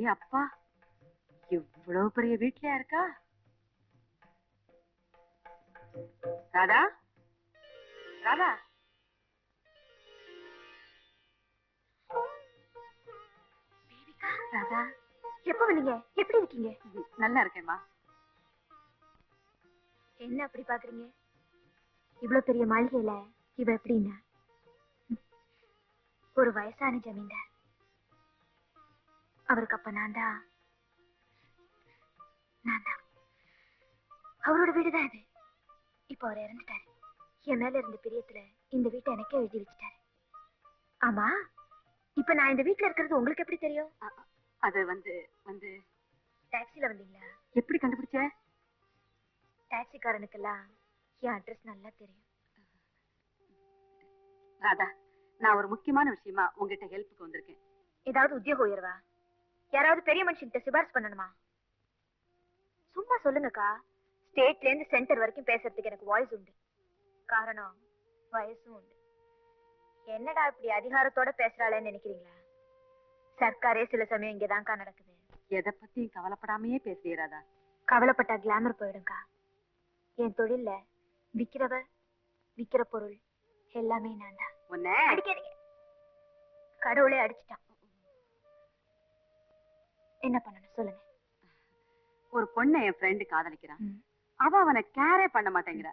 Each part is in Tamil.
அடே அப்பா இவ்வளவு பெரிய வீட்லயா இருக்கா? ராதா ராதா. ராதா. எப்ப வந்தீங்க? எப்படி இருக்கீங்க? நல்லா இருக்கேம்மா. என்ன அப்படி பாக்குறீங்க? இவ்வளவு பெரிய மாளிகையில இவ எப்படின்னா? ஒரு வயசான ஜமீன்தார். அவருக்கு அப்ப நான் தான். நான் தான். அவரோட வீடுதான் இது இப்ப அவர் இறந்துட்டாரு. என் மேல இருந்த பிரியத்துல இந்த வீட்டை எனக்கே எழுதி வச்சுட்டாரு. ஆமா இப்ப நான் இந்த வீட்ல இருக்கிறது உங்களுக்கு எப்படி தெரியும்? அது வந்து வந்து டாக்ஸில வந்தீங்களா? எப்படி கண்டுபிடிச்ச? டாக்ஸிக்காரனுக்கெல்லாம் என் அட்ரஸ் நல்லா தெரியும். ராதா நான் ஒரு முக்கியமான விஷயமா உங்ககிட்ட ஹெல்ப்புக்கு வந்திருக்கேன். ஏதாவது உத்தியோக உயர்வா? யாராவது பெரிய மனுஷன்கிட்ட சிபாரிசு பண்ணணுமா? சும்மா சொல்லுங்கக்கா. ஸ்டேட்ல இருந்து சென்டர் வரைக்கும் பேசுறதுக்கு எனக்கு வாய்ஸ் உண்டு. காரணம் வயசும் உண்டு. என்னடா இப்படி அதிகாரத்தோட பேசுறாளேன்னு நினைக்கிறீங்களா? சர்க்காரே சில சமயம் இங்கதான்க்கா நடக்குது. எதை பத்தியும் கவலைப்படாமையே பேசுறிய ராதா. கவலைப்பட்டா கிளாமர் போயிடும்க்கா. என் தொழில்ல விக்கிறவ விக்கிற பொருள் எல்லாமே நான் தான் கடவுளே அடிச்சிட்டான். என்ன பண்ணணும்? சொல்லுங்க. ஒரு பொண்ணை என் ஃப்ரெண்டு காதலிக்கிறான். அவ அவனை கேரே பண்ண மாட்டேங்கிறா.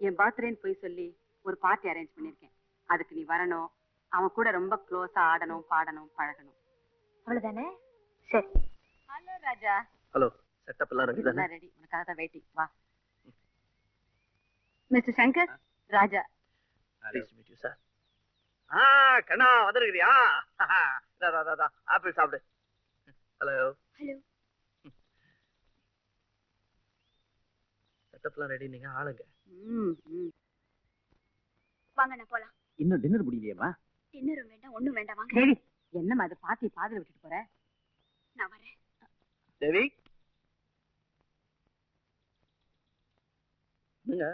என் பர்த்டேன்னு போய் சொல்லி ஒரு பார்ட்டி அரேஞ்ச் பண்ணிருக்கேன் அதுக்கு நீ வரணும். அவன் கூட ரொம்ப க்ளோஸா ஆடணும் பாடணும் பழகணும். அவ்வளவுதானே? சரி. ஹலோ ராஜா. ஹலோ செட்டப் எல்லாம் ரெடி தானே? ரெடி உனக்காக தான் வெயிட்டிங் வா. Mister Shankar Raja. Please meet you sir ஆ கண்ணா வந்திருக்கிறியா? ஆப்பிள் சாப்பிடு. ஹலோ ஹலோ செட்டப்லாம் ரெடி நீங்க ஆளுங்க. ம் ம். வாங்க நான் போலாம். இன்னும் டின்னர் முடியலையேம்மா டின்னரும் வேண்டாம் ஒண்ணும் வேண்டாம் வாங்க. தேவி என்னம்மா அது பாத்தி பாதியில விட்டுட்டு போற? நான் வரேன். தேவி என்னங்க?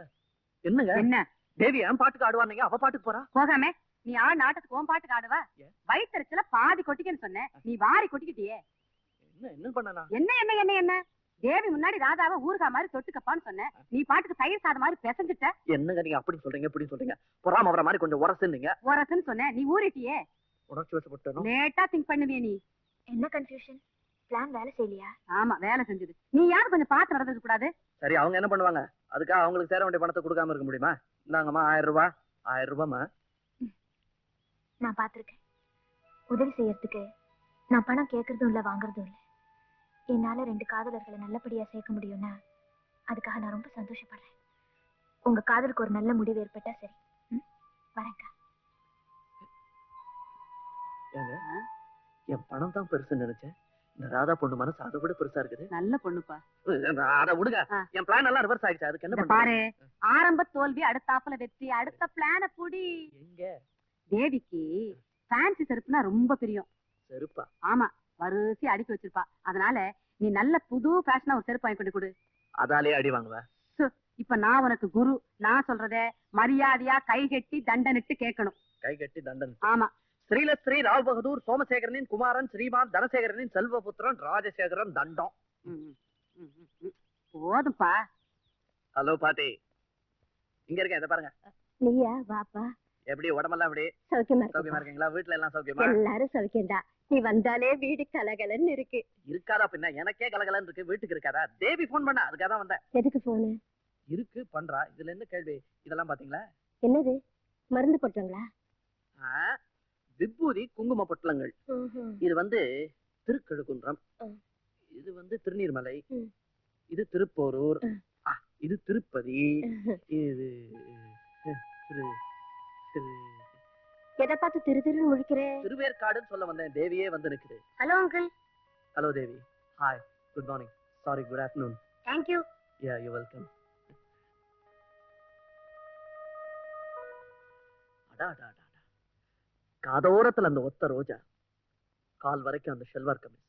என்னங்க? என்ன? தேவி என் பாட்டுக்கு ஆடுவானீங்க அவ பாட்டுக்கு போறா? போகாம. நீ ஆ நாட்டுக்கு உன் பாட்டுக்கு ஆடுவா? வயிற்றுல பாதி கொட்டிக்கன்னு சொன்னேன். நீ வாரி கொட்டிக்கிட்டியே. என்ன என்ன பண்ணனா? என்ன என்ன என்ன என்ன? தேவி முன்னாடி ராதாவை ஊறுகா மாதிரி தொட்டுக்கப்பான்னு சொன்னேன் நீ பாட்டுக்கு தயிர் சாதம் மாதிரி பிசைஞ்சிட்ட? என்னங்க நீங்க அப்படி சொல்றீங்க இப்படி சொல்றீங்க? பொறாம வர மாதிரி கொஞ்சம் உரசுன்னீங்க. உரசுன்னு சொன்னேன் நீ ஊறிட்டியே? உணர்ச்சி வசப்பட்டனும் லேட்டா திங்க் பண்ணுவியே நீ. என்ன கன்ஃபியூஷன் பிளான் வேலை செய்யலையா? ஆமா வேலை செஞ்சது. நீ யாரும் கொஞ்சம் பார்த்து நடந்தது கூடாது? சரி அவங்க என்ன பண்ணுவாங்க? அதுக்காக அவங்களுக்கு சேர வேண்டிய பணத்தை கொடுக்காம இருக்க முடியுமா? இந்தாங்கம்மா ஆயிரம் ரூபாய் ஆயிரம் ரூபாய்மா நான் பார்த்திருக்கேன். உதவி செய்யறதுக்கு நான் பணம் கேட்கறதும் இல்ல வாங்குறதும் இல்ல. என்னால ரெண்டு காதலர்களை நல்லபடியா சேர்க்க முடியும்னா அதுக்காக நான் ரொம்ப சந்தோஷப்படுறேன். உங்க காதலுக்கு ஒரு நல்ல முடிவு ஏற்பட்டா சரி. ஆ? என் பணம் தான் பெருசுன்னு நினைச்சேன். இந்த ராதா பொண்ணு மனசு அதை விட பெருசா இருக்குது. நல்ல பொண்ணுப்பா. அத விடுங்க. என் பிளான் எல்லாம் ரிவர்ஸ் ஆயிடுச்சு. அதுக்கு என்ன பாரு ஆரம்ப தோல்வி அடுத்தாப்புல வெற்றி அடுத்த பிளான புடி. எங்க? தேவிக்கு ஃபேன்சி செருப்புனா ரொம்ப பிரியம். செருப்பா? ஆமா. வரிசை அடுக்கி வச்சிருப்பா. அதனால நீ நல்ல புது ஃபேஷனா ஒரு செருப்பு வாங்கி கொண்டு கொடு. அதாலே அடி வாங்குவ. இப்ப நான் உனக்கு குரு. நான் சொல்றத மரியாதையா கை கட்டி தண்டனிட்டு கேட்கணும். கை கட்டி தண்டன். ஆமா. ஸ்ரீல ஸ்ரீ ராவ் பகதூர் சோமசேகரனின் குமாரன் ஸ்ரீமான் தனசேகரனின் செல்வபுத்திரன் ராஜசேகரன் தண்டம். போதும்பா. ஹலோ பாட்டி. இங்க இருக்கேன் இதை பாருங்க. நீயா வாப்பா. எப்படி உடம்பெல்லாம் எப்படி சௌக்கியமா சௌக்கியமா இருக்கீங்களா? வீட்டுல எல்லாம் சௌக்கியமா? எல்லாரும் சௌக்கியம்தான் நீ வந்தாலே வீடு கலகலன்னு இருக்கு. இருக்காதா பின்ன? எனக்கே கலகலன்னு இருக்கு. வீட்டுக்கு இருக்காதா? தேவி போன் பண்ணா. அதுக்காக தான் வந்தேன். எதுக்கு போனு இருக்கு பண்றா. இதுல என்ன கேள்வி? இதெல்லாம் பாத்தீங்களா? என்னது? மருந்து போட்டாங்களா விபூதி குங்கும பொட்டலங்கள். இது வந்து திருக்கழுக்குன்றம் ம். இது வந்து திருநீர்மலை. இது திருப்போரூர். இது திருப்பதி. இது திரு எதை பார்த்து திரு திருன்னு முழிக்கிற? திருவேற்காடுன்னு சொல்ல வந்தேன். தேவியே வந்து நிக்குது hello uncle hello Devi. Hi good morning sorry good afternoon thank you yeah you welcome அடா அடா அடா அடா. காதோரத்துல அந்த ஒத்த ரோஜா கால் வரைக்கும் அந்த ஷெல்வார் கமிஸ்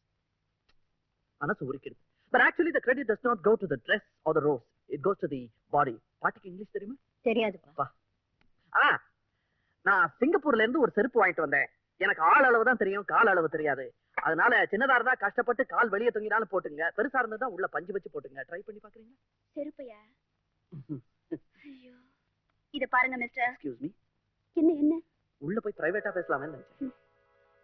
மனசு உரிக்கிறது but actually the credit does not go to the dress or the rose it goes to the body பாட்டிக்கு இங்கிலீஷ் தெரியுமா? தெரியாதுப்பா ஆ நான் சிங்கப்பூர்ல இருந்து ஒரு செருப்பு வாங்கிட்டு வந்தேன். எனக்கு ஆள் அளவு தான் தெரியும் கால் அளவு தெரியாது. அதனால சின்னதா இருந்தா கஷ்டப்பட்டு கால் வெளியே தொங்கினாலும் போட்டுங்க. பெருசா இருந்தா உள்ள பஞ்சு வச்சு போட்டுங்க. ட்ரை பண்ணி பாக்குறீங்க செருப்பையா? இத பாருங்க மிஸ்டர் எக்ஸ்கியூஸ் மீ என்ன என்ன? உள்ள போய் பிரைவேட்டா பேசலாமே நினைச்சேன்.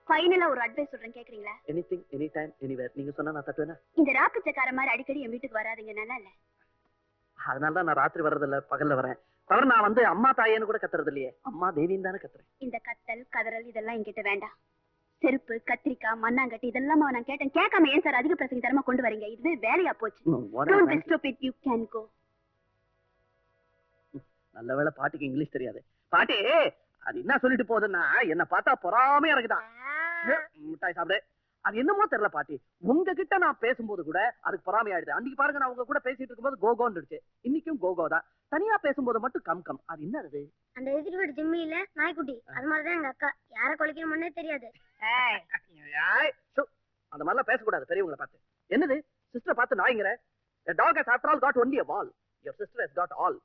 ஃபைனலா ஒரு அட்வைஸ் சொல்றேன் கேக்குறீங்களா? எனிதிங் எனி டைம் எனிவேர் நீங்க சொன்னா நான் தட்டுவேனா? இந்த ராப்பிச்சக்கார மாதிரி அடிக்கடி என் வீட்டுக்கு வராதீங்க நல்லா இல்ல? அதனால தான் நான் ராத்திரி வர்றது இல்ல பகல்ல வரேன். தவிர நான் வந்து அம்மா தாயேன்னு கூட கத்துறது இல்லையே. அம்மா தேவின்னு தானே கத்துறேன். இந்த கத்தல் கதறல் இதெல்லாம் என்கிட்ட வேண்டாம். செருப்பு கத்திரிக்காய் மண்ணாங்கட்டி இதெல்லாம் நான் கேட்டேன். கேட்காம ஏன் சார் அதிக பிரசங்க தரமா கொண்டு வரீங்க? இதுவே வேலையா போச்சு. can go. நல்ல வேளை பாட்டிக்கு இங்கிலீஷ் தெரியாது. பாட்டி அது என்ன சொல்லிட்டு போகுதுன்னா என்ன பார்த்தா பொறாமையா இருக்குதான் மிட்டாய் சாப்பிடு. அது என்னமோ தெரியல பாட்டி. உங்ககிட்ட நான் பேசும்போது கூட அதுக்கு பொறாமை ஆயிடுது அன்னைக்கு பாருங்க நான் உங்க கூட பேசிட்டு இருக்கும்போது கோகோன்னு இருந்துச்சு இன்னைக்கும் கோகோ தான் தனியா பேசும்போது மட்டும் கம் கம். அது என்ன அது அந்த எதிர் வீடு ஜிம்மி இல்ல நாய்க்குட்டி அது மாதிரிதான் எங்க அக்கா. யார குலைக்கணும்னே தெரியாது. அந்த மாதிரிலாம் பேசக்கூடாது பெரியவங்களை பார்த்து. என்னது? சிஸ்டர் பார்த்து நாய்ங்கிற? Dog has after all got only a ball. Your sister has got all.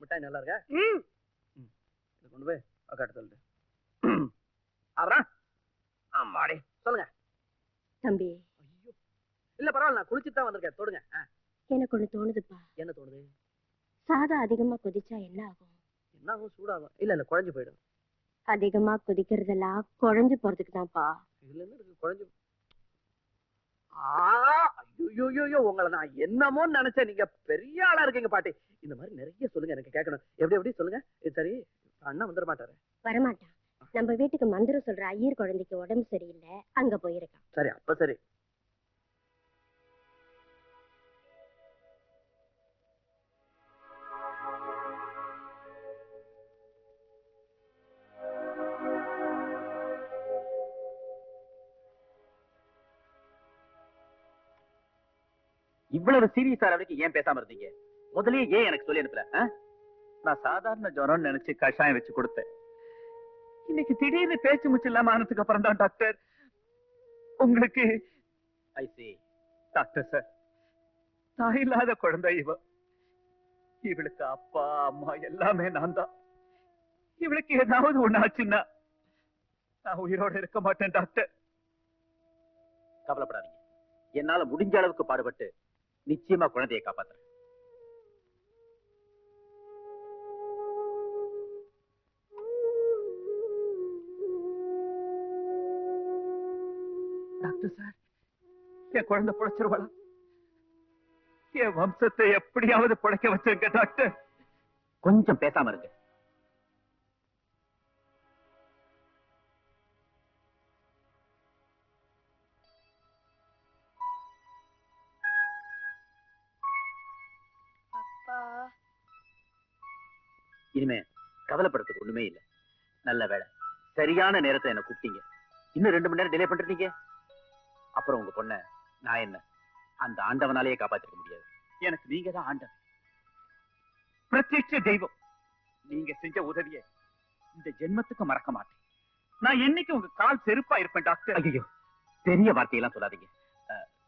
மிட்டாய் நல்லா இருக்கா? ம். இது கொண்டு போய் அக்காட்ட சொல்லிட்டு அப்புறம் ஆமாடி. சொல்லுங்க. தம்பி. ஐயோ. இல்ல பரவாயில்ல நான் குளிச்சுட்டு தான் வந்திருக்கேன். தொடுங்க. எனக்கு ஒண்ணு தோணுதுப்பா. என்ன தோணுது? சாதம் அதிகமா கொதிச்சா என்ன ஆகும்? என்ன ஆகும் சூடாகும். இல்ல இல்ல குழஞ்சு போயிடும். அதிகமா கொதிக்கிறதெல்லாம் குழஞ்சு போறதுக்கு தான்ப்பா. இதுல என்ன இருக்கு? குழஞ்சு உங்களை நான் என்னமோ நினைச்சேன். நீங்க பெரிய ஆளா இருக்கீங்க பாட்டி. இந்த மாதிரி நிறைய சொல்லுங்க எனக்கு கேட்கணும். எப்படி எப்படி? சொல்லுங்க. இது சரி அண்ணா வந்துட மாட்டாரு. வரமாட்டான். நம்ம வீட்டுக்கு மந்திரம் சொல்ற ஐயர் குழந்தைக்கு உடம்பு சரியில்லை அங்க போயிருக்கான். சரி அப்ப சரி. இவ்வளவு சீரியஸா வரைக்கும் ஏன் பேசாம இருந்தீங்க? முதலே ஏன் எனக்கு சொல்லி அனுப்பல நான் சாதாரண ஜுரம்னு நினைச்சு கஷாயம் வச்சு கொடுத்தேன். இன்னைக்கு திடீர்னு பேச்சு முச்சு இல்லாம ஆனதுக்கு அப்புறம் தான் டாக்டர். உங்களுக்கு ஐ டாக்டர் சார் தாய் இல்லாத குழந்தை இவ. இவளுக்கு அப்பா அம்மா எல்லாமே நான் தான். இவளுக்கு ஏதாவது ஒண்ணு ஆச்சுன்னா நான் உயிரோட இருக்க மாட்டேன் டாக்டர். கவலைப்படாதீங்க. என்னால முடிஞ்ச அளவுக்கு பாடுபட்டு நிச்சயமா குழந்தையை காப்பாத்துறேன். Doctor sir. என் குழந்தை பிழைச்சிருவாளா? என் வம்சத்தை எப்படியாவது பிழைக்க வச்சிருக்க டாக்டர். கொஞ்சம் பேசாம இருங்க. இனிமே கவலைப்படுறதுக்கு ஒண்ணுமே இல்ல. நல்ல வேலை சரியான நேரத்தை என்ன கூப்பிட்டீங்க. இன்னும் ரெண்டு மணி நேரம் டிலே பண்றீங்க. அப்புறம் உங்க பொண்ண நான் என்ன? அந்த ஆண்டவனாலேயே காப்பாத்திக்க முடியாது. எனக்கு நீங்க தான் ஆண்டவன் பிரத்யட்ச தெய்வம். நீங்க செஞ்ச உதவிய இந்த ஜென்மத்துக்கு மறக்க மாட்டேன். நான் என்னைக்கு உங்க கால் செருப்பா இருப்பேன் டாக்டர்? ஐயோ பெரிய வார்த்தையெல்லாம் சொல்லாதீங்க.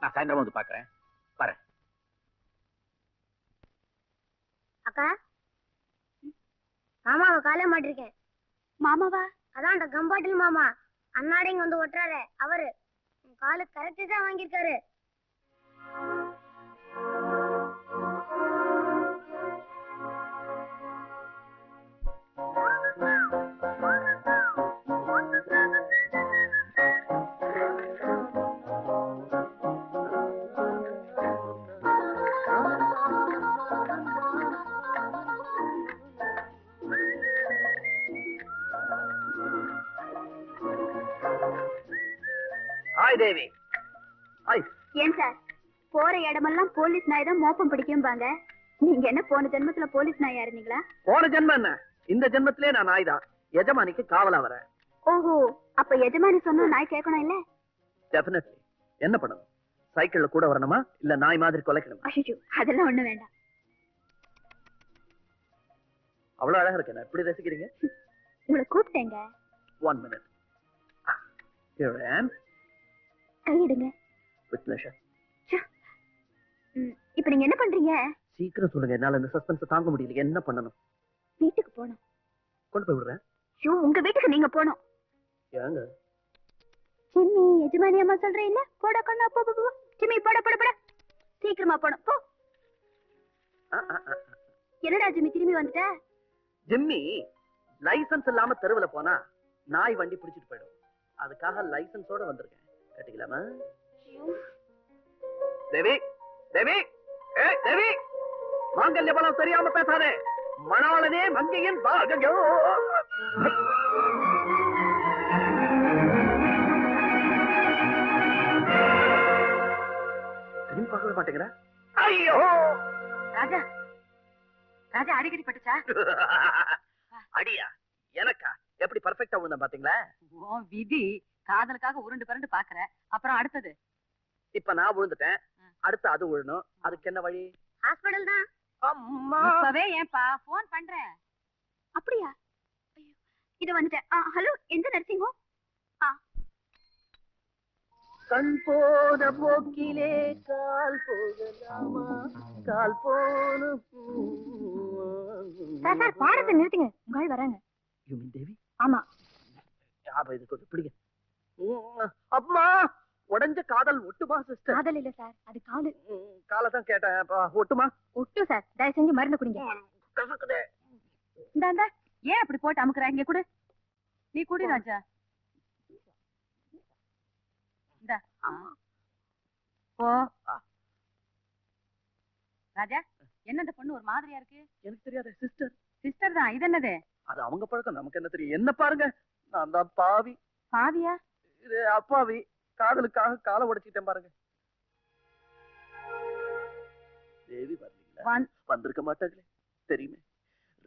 நான் சாயந்தரம் வந்து பாக்குறேன் வரேன். அக்கா மாமாவை காலே மாட்டிருக்கேன். மாமாவா? அதான் அந்த கம்பாட்டில் மாமா. அன்னாடி இங்க வந்து ஒட்டுறாரு அவரு. காலு கரெக்டு தான் வாங்கியிருக்காரு. ஹாய் தேவி ஏன் சார்? போற இடமெல்லாம் போலீஸ் நாய் தான் மோப்பம் பிடிக்கும்பாங்க. நீங்க என்ன போன ஜென்மத்துல போலீஸ் நாயா இருந்தீங்களா போன ஜென்மம் என்ன? இந்த ஜென்மத்திலே நான் நாய் தான். எஜமானிக்கு காவலா வரேன் ஓஹோ அப்ப எஜமானி சொன்னா நாய் கேட்கணும் இல்ல? டெஃபினெட்லி என்ன பண்ணணும்? சைக்கிள்ல கூட வரணுமா? இல்ல நாய் மாதிரி கொலைக்கணுமா? அஷிஷு அதெல்லாம் ஒண்ணு வேண்டாம். அவ்வளவு அழகா இருக்கு நான் எப்படி ரசிக்கிறீங்க? உங்களை கூப்பிட்டேங்க. One minute Here I am. கையிடுங்க pleasure. ம், இப்ப நீங்க என்ன பண்றீங்க? சீக்கிரம் சொல்லுங்க. என்னால இந்த சஸ்பென்ஸ் தாங்க முடியல. என்ன பண்ணணும்? வீட்டுக்கு போகணும் கொண்டு போய் விடுறேன். ஐயோ உங்க வீட்டுக்கு நீங்க போகணும் ஏங்க? சிம்மி எஜமானி அம்மா சொல்றேன் இல்ல போட கண்ணா போ போ, சிம்மி போட போட போட. சீக்கிரமா போடும் போ. என்னடா ஜிம்மி திரும்பி வந்துட்ட? ஜிம்மி லைசென்ஸ் இல்லாம தெருவுல போனா நாய் வண்டி பிடிச்சிட்டு போயிடும். அதுக்காக லைசென்ஸோட வந்திருக்கேன். கட்டிக்கலாமா? தேவி தேவி ஏய் தேவி மாங்கல்ய பலம் தெரியாம பேசாதே. மணாளனே மங்கையின் பாகயோ திரும்பி பார்க்கவே மாட்டேங்கிற? ஐயோ. ராஜா ராஜா அடிக்கடி பட்டுச்சா? அடியா எனக்கா? எப்படி பர்ஃபெக்டா விழுந்தேன் பாத்தீங்களா? விதி. காதலுக்காக உருண்டு பரண்டு பாக்குற. அப்புறம் அடுத்தது? இப்ப நான் விழுந்துட்டேன் அடுத்து அது விழணும் அதுக்கு என்ன வழி? ஹாஸ்பிடல் தான். அம்மா. இப்பவே ஏன்பா போன் பண்றேன் அப்படியா? ஐயோ இது வந்துட்டேன். ஹலோ எந்த நர்சிங் ஹோம் கண் போன போக்கிலே கால் போகலாமா? கால் போன சார் சார் பாடத்தை நிறுத்துங்க. உங்கள் வராங்க. யூ மீன் தேவி ஆமா. அப்ப இது? கொஞ்சம் பிடிங்க. அம்மா உடைஞ்ச காதல் ஒட்டுமா சிஸ்டர் காதல் இல்ல சார் அது காலு காலை தான் கேட்டேன். ஒட்டுமா? ஒட்டு சார் தயவு செஞ்சு மருந்து குடிங்க. இந்தா ஏன் அப்படி போட்டு அமுக்குற? இங்க குடு. நீ குடி ராஜா. இந்தா. போ. ராஜா என்ன இந்த பொண்ணு ஒரு மாதிரியா இருக்கு? எனக்கு தெரியாத சிஸ்டர் சிஸ்டர் தான் இது என்னது? அது அவங்க பழக்கம் நமக்கு என்ன தெரியும்? என்ன பாருங்க நான் தான் பாவி. பாவியா? இது அப்பாவி காதலுக்காக காலை உடைச்சிட்டேன் பாருங்க. தேவி வரலீங்களா வந்- வந்திருக்க மாட்டாங்களே. தெரியுமே?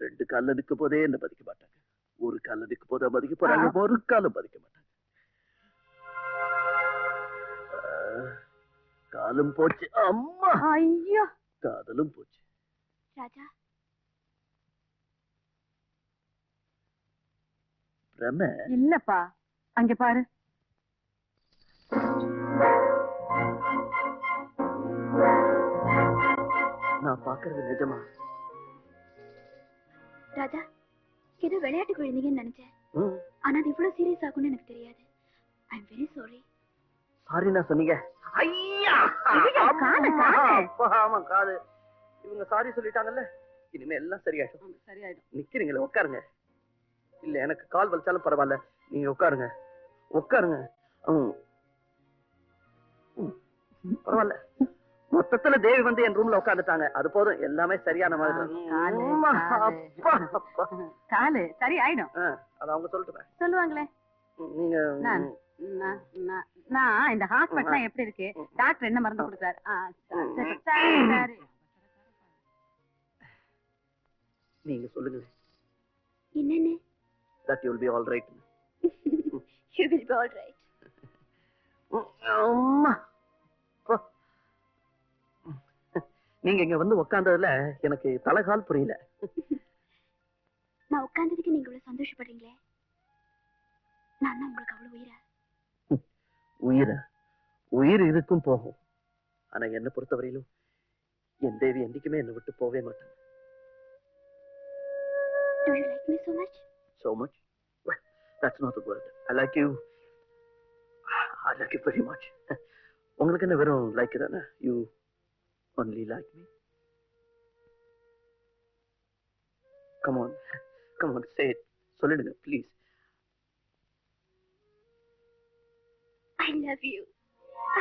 ரெண்டு கால்ல நிக்க போதே என்ன மதிக்க மாட்டாங்க. ஒரு கால்ல நிக்க போதே மதிக்க போறாங்க. ஒரு காலம் மதிக்க மாட்டாங்க. காலும் போச்சு. அம்மா! ஐயோ! காதலும் போச்சு. ராஜா! பிரம! இல்லப்பா. அங்க பாரு. நான் பாக்குறது நிஜமா? ராஜா ஏதோ விளையாட்டுக்கு விழுந்தீங்கன்னு நினைச்சேன். ஆனா அது இவ்வளவு சீரியஸ் ஆகும்னு எனக்கு தெரியாது. I am very sorry sorry நான் சொன்னீங்க. ஐயா! ஆமா காது. இவங்க சாரி சொல்லிட்டாங்கல்ல? இனிமே எல்லாம் சரியாயிடும். சரியாயிடும். நிக்கிறீங்களே உட்காருங்க. இல்ல எனக்கு கால் வலிச்சாலும் பரவாயில்ல. நீங்க உட்காருங்க. உட்காருங்க. பரவாயில்ல. மொத்தத்துல தேவி வந்து என் ரூம்ல உட்காந்துட்டாங்க அது போதும். எல்லாமே சரியான மாதிரி காலு, சரி ஆயிடும். அது அவங்க சொல்லிட்டு சொல்லுவாங்களே. நீங்க நான் நான் நான்- நான் இந்த ஹாஸ்பிட்டல் எப்படி இருக்கு? டாக்டர் என்ன மருந்து சரி. நீங்க சொல்லுங்க என்னன்னு? That you'll be all right you will be all right அம்மா. நீங்க இங்க வந்து உட்கார்ந்ததுல எனக்கு தலைகால் புரியல. நான் உட்கார்ந்ததுக்கு நீங்க இவ்வளவு சந்தோஷப்படுறீங்களே? நான் உங்களுக்கு அவ்வளவு உயிரா? உயிர? உயிர் இருக்கும் போகும். ஆனா என்ன பொறுத்தவரையிலும் என் தேவி என்னைக்குமே என்னை விட்டு போவே மாட்டாங்க. Do you like me so much? So much? Well, that's not the word. I like you. I like you very much உங்களுக்கு என்ன வெறும் லைக் தானே you only like me come on come on say it சொல்லிடுங்க please I love you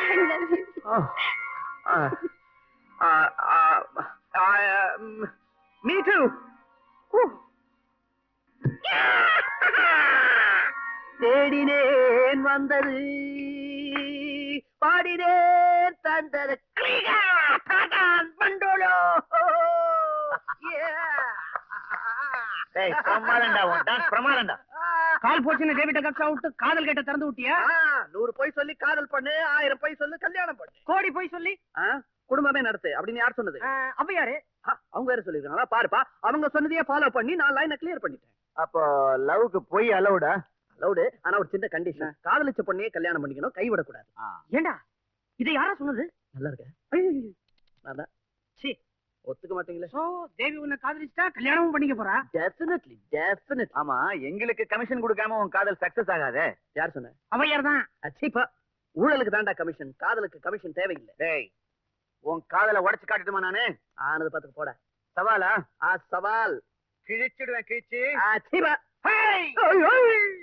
I love you Oh. Uh, uh, தேடினேன் வந்தது. பாடினேன் தந்தது. பண்டோலோ. உன் டான்ஸ் பிரமாதம்டா. கால் போச்சுன்னு டேவிட்ட விட்டு காதல் கேட்ட திறந்து விட்டியா? நூறு பொய் சொல்லி காதல் பண்ணு ஆயிரம் பொய் சொல்லி கல்யாணம் பண்ணு. கோடி போய் சொல்லி? குடும்பமே நடத்து அப்படின்னு யார் சொன்னது? அப்ப யாரு? அவங்க வேற சொல்லிருக்காங்களா பாருப்பா அவங்க சொன்னதையே ஃபாலோ பண்ணி நான் லைனை கிளியர் பண்ணிட்டேன். அப்போ லவ்க்கு போய் அலவுடா அலௌடு ஆனா ஒரு சின்ன கண்டிஷன் காதலிச்ச பொண்ணையே கல்யாணம் பண்ணிக்கணும் கைவிடக்கூடாது. ஏண்டா? இதை யாரா சொன்னது? நல்லா இருக்க சீ. ஒத்துக்க மாட்டீங்களே? சோ தேவி உன்னை காதலிச்சிட்டா கல்யாணமும் பண்ணிக்க போறா? டெஃபினெட்லி டெஃபினெட் ஆமா எங்களுக்கு கமிஷன் கொடுக்காம உன் காதல் சக்சஸ் ஆகாதே. யார் சொன்ன? அவையார் தான். அச்சீப்பா ஊழலுக்கு தாண்டா கமிஷன் காதலுக்கு கமிஷன் தேவையில்லை. டேய் உன் காதலை உடைச்சு காட்டுட்டுமா நானு? ஆனது பாத்துக்கு போட. சவாலா? ஆ சவால். கிழிச்சிடுவேன் கிழிச்சு. ஆ சீபா ஹேய்!